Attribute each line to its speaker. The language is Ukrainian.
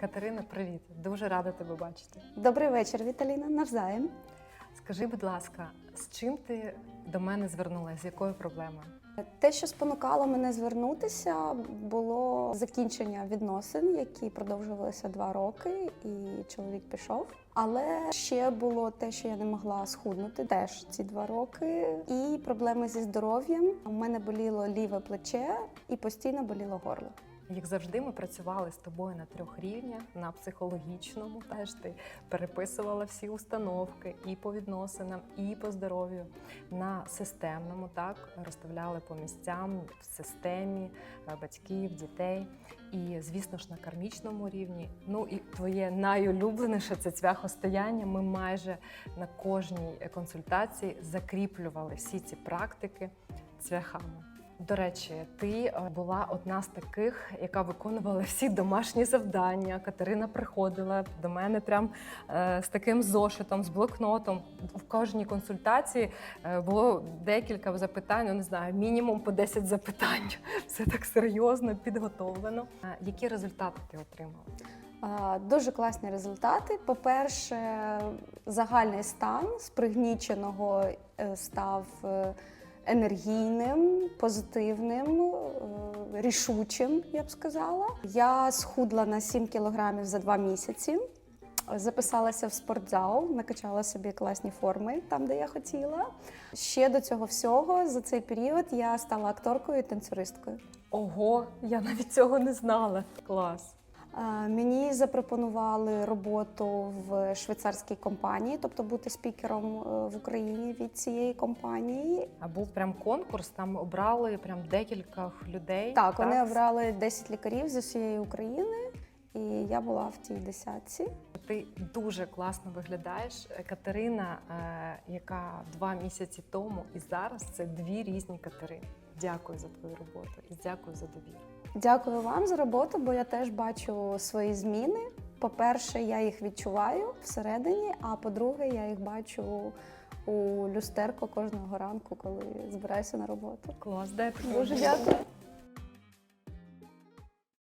Speaker 1: Катерина, привіт! Дуже рада тебе бачити.
Speaker 2: Добрий вечір, Віталіна. Навзаєм.
Speaker 1: Скажи, будь ласка, з чим ти до мене звернулася? З якою проблемою?
Speaker 2: Те, що спонукало мене звернутися, було закінчення відносин, які продовжувалися два роки, і чоловік пішов. Але ще було те, що я не могла схуднути, теж ці два роки. І проблеми зі здоров'ям. У мене боліло ліве плече і постійно боліло горло.
Speaker 1: Як завжди, ми працювали з тобою на трьох рівнях: на психологічному, теж ти переписувала всі установки і по відносинам, і по здоров'ю. На системному так розставляли по місцям в системі е, батьків, дітей. І, звісно ж, на кармічному рівні. Ну і твоє найулюбленіше це цвяхостояння. Ми майже на кожній консультації закріплювали всі ці практики цвяхами. До речі, ти е, була одна з таких, яка виконувала всі домашні завдання. Катерина приходила до мене прям е, з таким зошитом, з блокнотом. В кожній консультації е, було декілька запитань, ну не знаю, мінімум по 10 запитань. Все так серйозно, підготовлено. Які результати ти отримала?
Speaker 2: Дуже класні результати. По-перше, загальний стан з пригніченого е, став енергійним, позитивним, е, рішучим, я б сказала. Я схудла на 7 кілограмів за два місяці. Записалася в спортзал, накачала собі класні форми там, де я хотіла. Ще до цього всього за цей період я стала акторкою і танцюристкою.
Speaker 1: Ого, я навіть цього не знала. Клас.
Speaker 2: Е, Мені запропонували роботу в швейцарській компанії, тобто бути спікером е, в Україні від цієї компанії.
Speaker 1: А був прям конкурс, там обрали прям декілька людей.
Speaker 2: Так, вони обрали 10 лікарів з усієї України, і я була в тій десятці.
Speaker 1: Ти дуже класно виглядаєш. Катерина, е, яка два місяці тому і зараз це дві різні Катерини. Дякую за твою роботу і дякую за довіру.
Speaker 2: Дякую вам за роботу, бо я теж бачу свої зміни. По-перше, я їх відчуваю всередині, а по-друге, я їх бачу у люстерко кожного ранку, коли збираюся на роботу.
Speaker 1: Клас, дай
Speaker 2: Дуже дякую.